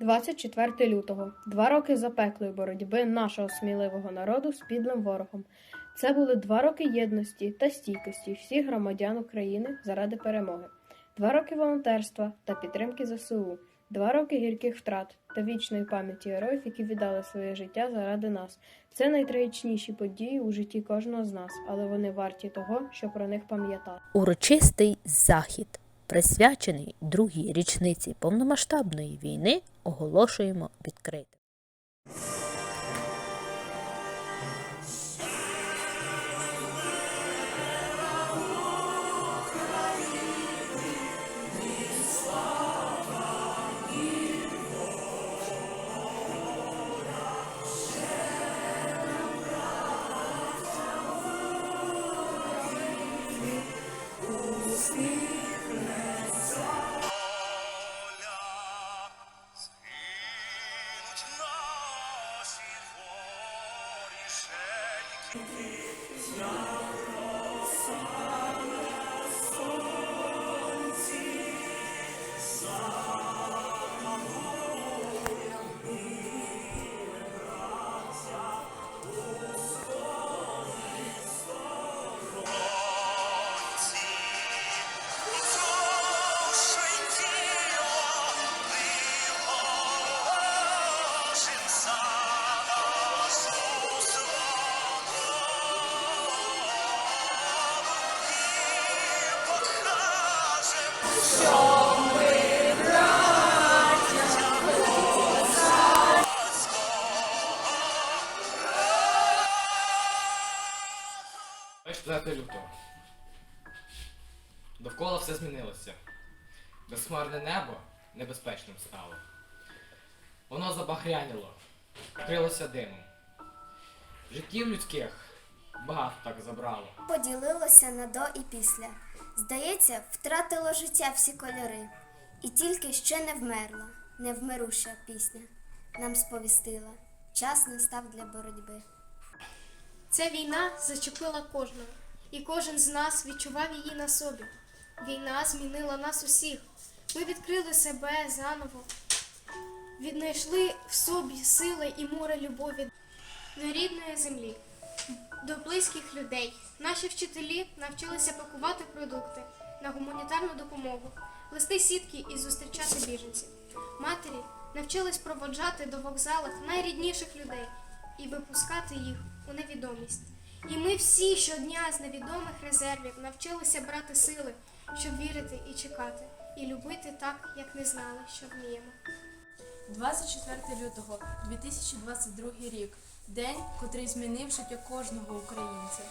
24 лютого. Два роки запеклої боротьби нашого сміливого народу з підлим ворогом. Це були два роки єдності та стійкості всіх громадян України заради перемоги, два роки волонтерства та підтримки ЗСУ, два роки гірких втрат та вічної пам'яті героїв, які віддали своє життя заради нас. Це найтрагічніші події у житті кожного з нас, але вони варті того, щоб про них пам'ятати. Урочистий захід, присвячений другій річниці повномасштабної війни, оголошуємо відкритим. Воріженьки. Сонці, 4 лютого. Довкола все змінилося. Безхмарне небо небезпечним стало. Воно забагряніло, вкрилося димом. Життів людських багато так забрало. поділилося на до і після. Здається, втратило життя всі кольори, і тільки ще не вмерла, невмируща пісня. Нам сповістила, час настав для боротьби. Ця війна зачепила кожного, і кожен з нас відчував її на собі. Війна змінила нас усіх. Ми відкрили себе заново, віднайшли в собі сили і море любові до рідної землі, до близьких людей. Наші вчителі навчилися пакувати продукти на гуманітарну допомогу, плести сітки і зустрічати біженців. Матері навчились проводжати до вокзалах найрідніших людей і випускати їх у невідомість. І ми всі щодня з невідомих резервів навчилися брати сили, щоб вірити і чекати, і любити так, як не знали, що вміємо. 24 лютого 2022 рік. День, котрий змінив життя кожного українця.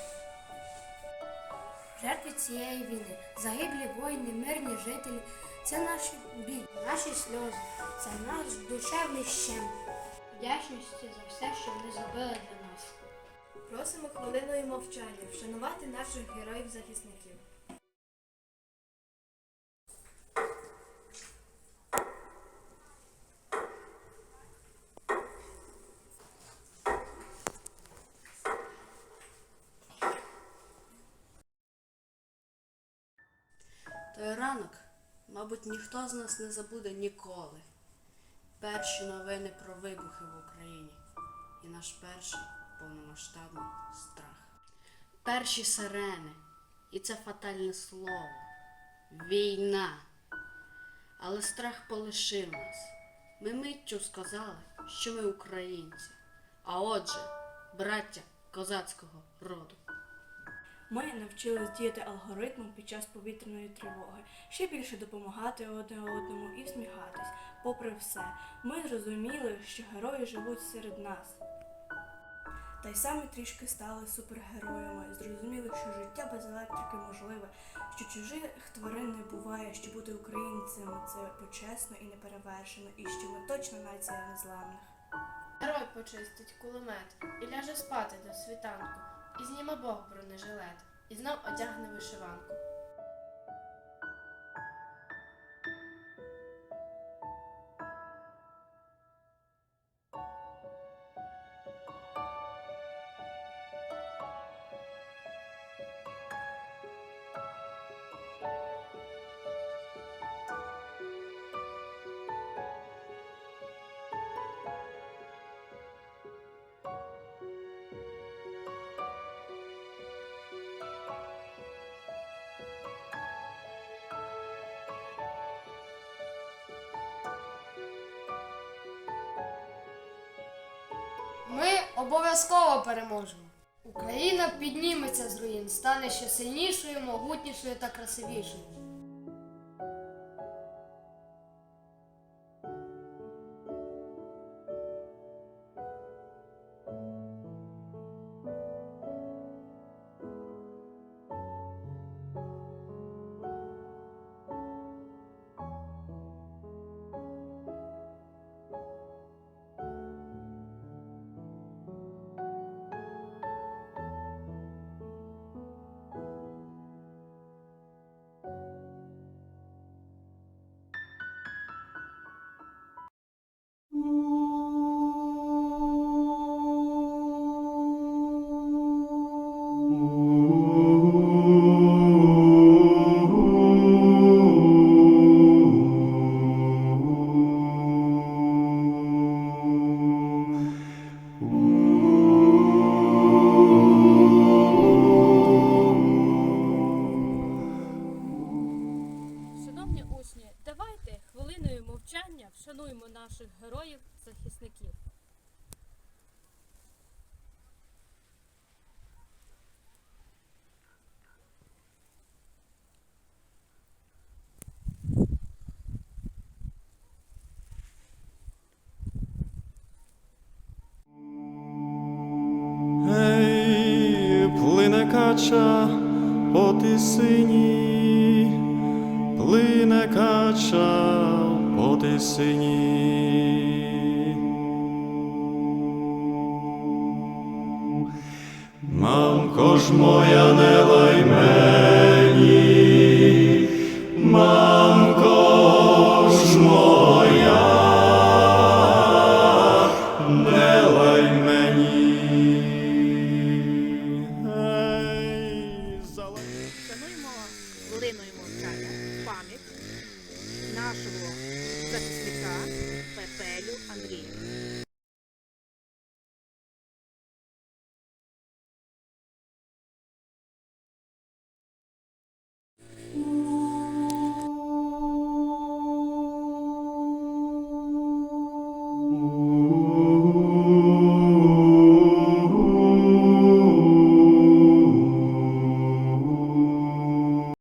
Жертви цієї війни, загиблі воїни, мирні жителі це наш біль, наші сльози, це наш душевний щем. Вдячності за все, що вони зробили для нас. Просимо хвилиною мовчання вшанувати наших героїв-захисників. Той ранок, мабуть, ніхто з нас не забуде ніколи. Перші новини про вибухи в Україні і наш перший повномасштабний страх. Перші сирени, і це фатальне слово. Війна. Але страх полишив нас. Ми миттю сказали, що ми українці, а отже, браття козацького роду. Ми навчились діяти алгоритмом під час повітряної тривоги, ще більше допомагати одне одному і всміхатись. Попри все, ми зрозуміли, що герої живуть серед нас. Та й самі трішки стали супергероями, зрозуміли, що життя без електрики можливе, що чужих тварин не буває, що бути українцем це почесно і неперевершено, і що ми точно нація незламних. Герой почистить кулемет і ляже спати до світанку, і зніме Бог бронежилет, і знов одягне вишиванку. Обов'язково переможемо. Україна підніметься з руїн, стане ще сильнішою, могутнішою та красивішою. Наших героїв-захисників. Кача по тисині, плине кача по. Мамко ж моя не лай мені, мамко ж моя, не лай мені. Ей, залай. Шануймо пам'ять нашого захисника Пепелю Андрія.